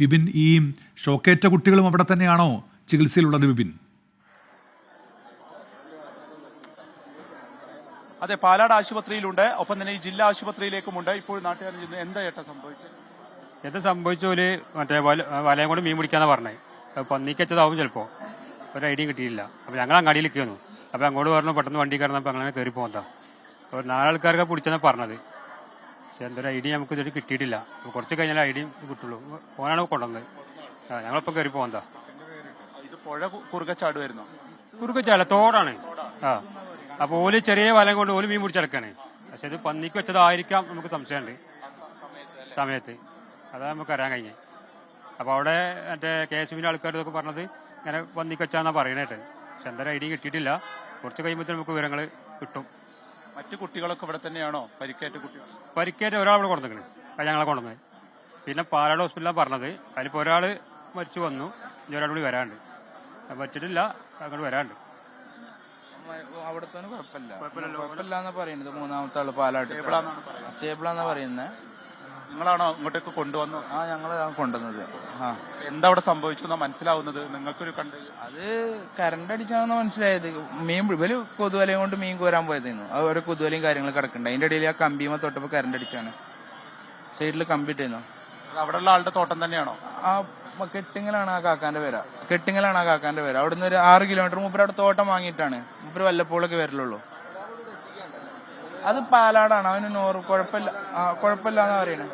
വിപിൻ ഈ ഷോക്കേറ്റ കുട്ടികളും അവിടെ തന്നെയാണോ ചികിത്സയിലുള്ളത് വിപിൻ? അതെ പാലാട് ആശുപത്രിയിലുണ്ട്. ഒപ്പം തന്നെ ഈ ജില്ലാ ആശുപത്രിയിലേക്കുമുണ്ട്. ഇപ്പോൾ നാട്ടുകാരൻ ചെന്ന് എന്താ ഏട്ടാ സംഭവിച്ചത്? ഇത് സംഭവിച്ചോൽ മറ്റേ വല- വലയം കൊണ്ട് മീൻ പിടിക്കാന്നാ പറഞ്ഞേ. പന്നിക്കച്ചതാവും ചിലപ്പോ. ഒരു ഐഡിയ കിട്ടിയില്ല അപ്പൊ ഞങ്ങൾ അങ്ങാടിയിൽ കയറുന്നു അപ്പൊ അങ്ങോട്ട് പറഞ്ഞു പെട്ടെന്ന് വണ്ടി കയറുന്നപ്പോൾ അങ്ങനെ കയറി പോകണ്ട അപ്പൊ നാലാൾക്കാരൊക്കെ പിടിച്ചെന്നാ പറഞ്ഞത്. പക്ഷെ എന്തൊരു ഡി നമുക്ക് ഇതുവരെ കിട്ടിയിട്ടില്ല. കുറച്ച് കഴിഞ്ഞാൽ ഐഡിയ കിട്ടുള്ളൂ. ഫോനാണ് കൊണ്ടുവന്നത്. ആ ഞങ്ങളിപ്പോ കയറി പോകാ ഇത് പുഴ കുറുകച്ചാട് വരുന്നു കുറുകച്ചാട് തോടാണ്. ആ അപ്പൊ ഓൽ ചെറിയ വലം കൊണ്ട് ഓൽ മീൻ പിടിച്ചെടുക്കാണ് പക്ഷെ ഇത് പന്നിക്ക് വെച്ചതായിരിക്കാം നമുക്ക് സംശയമുണ്ട്. സമയത്ത്. അതാ നമുക്ക് അറിയാൻ കഴിഞ്ഞത് അപ്പോൾ അവിടെ മറ്റേ കെ എസ് ബിന്റെ ആൾക്കാർ ഇതൊക്കെ പറഞ്ഞത് ഇങ്ങനെ പന്നിക്ക് വെച്ചാന്നാ പറയണേട്ടെ. പക്ഷെ എന്തായാലും ഐഡിയ കിട്ടിയിട്ടില്ല. കുറച്ച് കഴിയുമ്പോൾ നമുക്ക് വിവരങ്ങൾ കിട്ടും. മറ്റു കുട്ടികളൊക്കെ ഇവിടെ തന്നെയാണോ? പരിക്കേറ്റ കുട്ടികൾ. പരിക്കേറ്റ ഒരാൾ ഇവിടെ കൊണ്ടുവന്നിക്കണ് ഞങ്ങളെ കൊണ്ടുവന്നത്. പിന്നെ പാലാട് ഹോസ്പിറ്റലാണ് പറഞ്ഞത്. അതിലിപ്പോൾ ഒരാൾ മരിച്ചു വന്നു. ഇനി ഒരാൾ കൂടി വരാണ്ട് പറ്റിട്ടില്ല മരിച്ചിട്ടില്ല. അങ്ങോട്ട് വരാണ്ട് അവിടത്തെ കുഴപ്പമില്ല. കുഴപ്പമില്ല പറയുന്നത്. മൂന്നാമത്തെ ആൾ പാലാട്ട്. സ്റ്റേബിളാന്നാ പറയുന്നത്. നിങ്ങളാണോ ഇങ്ങോട്ടേക്ക് കൊണ്ടുവന്നു ആ ഞങ്ങളാണ് കൊണ്ടുവന്നത്. ആ. എന്താ അവിടെ സംഭവിച്ചു എന്നാ മനസ്സിലാവുന്നത്? നിങ്ങൾക്കൊരു കണ്ട് അത് കറണ്ട് അടിച്ചാണെന്ന് മനസ്സിലായത്. മീൻ ഇവർ കൊതുവലയും കൊണ്ട് മീൻ കോരാൻ പോയതായിരുന്നു അത് ഓരോ കൊതുവലയും കാര്യങ്ങളും കിടക്കണ്ട. അതിന്റെ ഇടയിൽ ആ കമ്പിയുമ്പോ തൊട്ടപ്പോ കറണ്ട് അടിച്ചാണ്. സൈഡിൽ കമ്പി ഇട്ടിരുന്നു അവിടെ അവിടെയുള്ള ആളുടെ തോട്ടം തന്നെയാണോ? ആ കെട്ടിങ്ങലാണ് ആ കാക്കാന്റെ പേര. കെട്ടിങ്ങലാണ് ആ കാക്കാന്റെ പേര. അവിടുന്ന് ഒരു ആറ് കിലോമീറ്റർ മൂപ്പര് അവിടെ തോട്ടം വാങ്ങിയിട്ടാണ്. മൂപ്പര് വല്ലപ്പോഴൊക്കെ വരലുള്ളൂ. അത് പാലാടാണ്. അവന് നോറ് കുഴപ്പമില്ല. കുഴപ്പമില്ലാന്നാ കുഴപ്പമില്ല എന്നാ പറയണേ.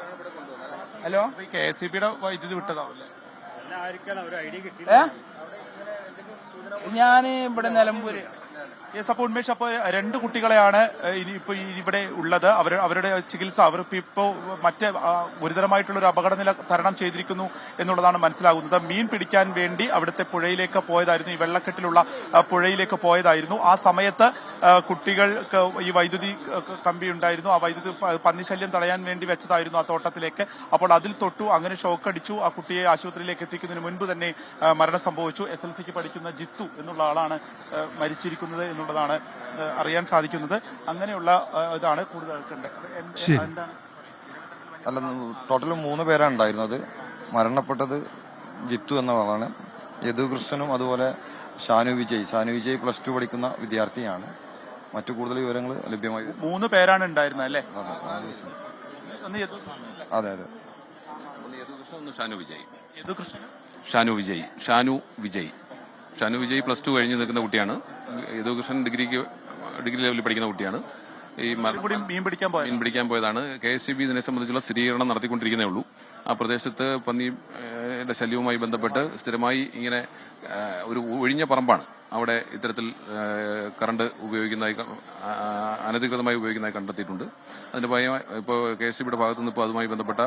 ഹലോ? കെ എസ് ബിയുടെ വൈദ്യുതി വിട്ടതാവില്ലേ? ഏ? ഞാൻ ഇവിടെ നിലമ്പൂര്. യെസ് അപ്പോൾ ഉന്മേഷ് അപ്പോൾ രണ്ട് കുട്ടികളെയാണ് ഇപ്പൊ ഇവിടെ ഉള്ളത്. അവർ അവരുടെ ചികിത്സ അവർക്ക് ഇപ്പോ മറ്റ് ഗുരുതരമായിട്ടുള്ള ഒരു അപകടനില തരണം ചെയ്തിരിക്കുന്നു എന്നുള്ളതാണ് മനസ്സിലാകുന്നത്. മീൻ പിടിക്കാൻ വേണ്ടി അവിടുത്തെ പുഴയിലേക്ക് പോയതായിരുന്നു. ഈ വെള്ളക്കെട്ടിലുള്ള പുഴയിലേക്ക് പോയതായിരുന്നു. ആ സമയത്ത് കുട്ടികൾക്ക് ഈ വൈദ്യുതി കമ്പി ഉണ്ടായിരുന്നു. ആ വൈദ്യുതി പന്നിശല്യം തടയാൻ വേണ്ടി വെച്ചതായിരുന്നു ആ തോട്ടത്തിലേക്ക്. അപ്പോൾ അതിൽ തൊട്ടു അങ്ങനെ ഷോക്ക് അടിച്ചു ആ കുട്ടിയെ ആശുപത്രിയിലേക്ക് എത്തിക്കുന്നതിന് മുൻപ് തന്നെ മരണം സംഭവിച്ചു. എസ് എൽ സിക്ക് പഠിക്കുന്ന ജിത്തു എന്നുള്ള ആളാണ് മരിച്ചിരിക്കുന്നത് എന്നുള്ളതാണ് അറിയാൻ സാധിക്കുന്നത്. അങ്ങനെയുള്ള ഇതാണ് കൂടുതലായിട്ടുണ്ട് അല്ല ടോട്ടൽ മൂന്ന് പേരാണ് ഉണ്ടായിരുന്നത്. മരണപ്പെട്ടത് ജിത്തു എന്ന ആളാണ്. യദുകൃഷ്ണനും അതുപോലെ ഷാനു വിജയ്. ഷാനു വിജയ് പ്ലസ് ടു പഠിക്കുന്ന വിദ്യാർത്ഥിയാണ്. മറ്റു കൂടുതൽ വിവരങ്ങൾ ലഭ്യമായി. മൂന്ന് പേരാണ് ഉണ്ടായിരുന്നത് അല്ലേ? അതെ, യദു അതെ ഷാനു വിജയ്. യദുകൃഷ്ണൻ ഷാനു വിജയ്. ഷാനു വിജയ്. ഷാനു വിജയ് പ്ലസ് ടു കഴിഞ്ഞ് നിൽക്കുന്ന കുട്ടിയാണ്. യദുകൃഷ്ണൻ ഡിഗ്രിക്ക് ഡിഗ്രി ലെവലിൽ പഠിക്കുന്ന കുട്ടിയാണ്. ഈ മീൻ പിടിക്കാൻ മീൻ പിടിക്കാൻ പോയതാണ്. കെ എസ് സി ബി ഇതിനെ സംബന്ധിച്ചുള്ള സ്ഥിരീകരണം നടത്തിക്കൊണ്ടിരിക്കുന്നേ ഉള്ളൂ. ആ പ്രദേശത്ത് പന്നിയുടെ ശല്യവുമായി ബന്ധപ്പെട്ട് സ്ഥിരമായി ഇങ്ങനെ ഒരു ഒഴിഞ്ഞ പറമ്പാണ്. അവിടെ ഇത്തരത്തിൽ കറണ്ട് ഉപയോഗിക്കുന്നതായി അനധികൃതമായി ഉപയോഗിക്കുന്നതായി കണ്ടെത്തിയിട്ടുണ്ട്. അതിന്റെ ഭാഗമായി ഇപ്പോൾ കെ എസ് സി ബിയുടെ ഭാഗത്തുനിന്ന് ഇപ്പോൾ അതുമായി ബന്ധപ്പെട്ട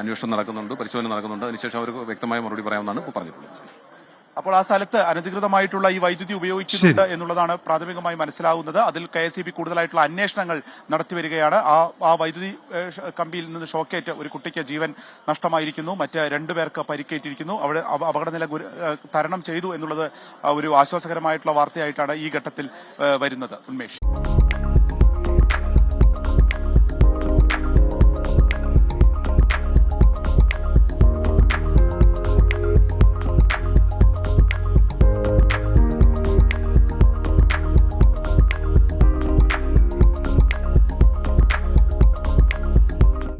അന്വേഷണം നടക്കുന്നുണ്ട് പരിശോധന നടക്കുന്നുണ്ട്. അതിനുശേഷം അവർക്ക് വ്യക്തമായ മറുപടി പറയാമെന്നാണ് ഇപ്പോൾ പറഞ്ഞിട്ടുള്ളത്. അപ്പോൾ ആ സ്ഥലത്ത് അനധികൃതമായിട്ടുള്ള ഈ വൈദ്യുതി ഉപയോഗിച്ചിട്ടുണ്ട് എന്നുള്ളതാണ് പ്രാഥമികമായി മനസ്സിലാവുന്നത്. അതിൽ കെ എസ് കൂടുതലായിട്ടുള്ള അന്വേഷണങ്ങൾ നടത്തിവരികയാണ് ആ ആ വൈദ്യുതി കമ്പിയിൽ നിന്ന് ഷോക്കേറ്റ് ഒരു കുട്ടിക്ക് ജീവൻ നഷ്ടമായിരിക്കുന്നു. മറ്റ് രണ്ടുപേർക്ക് പരിക്കേറ്റിരിക്കുന്നു. അവിടെ അപ- അപകടനില തരണം ചെയ്തു എന്നുള്ളത് ഒരു ആശ്വാസകരമായിട്ടുള്ള വാർത്തയായിട്ടാണ് ഈ ഘട്ടത്തിൽ വരുന്നത്. ഉന്മേഷ്.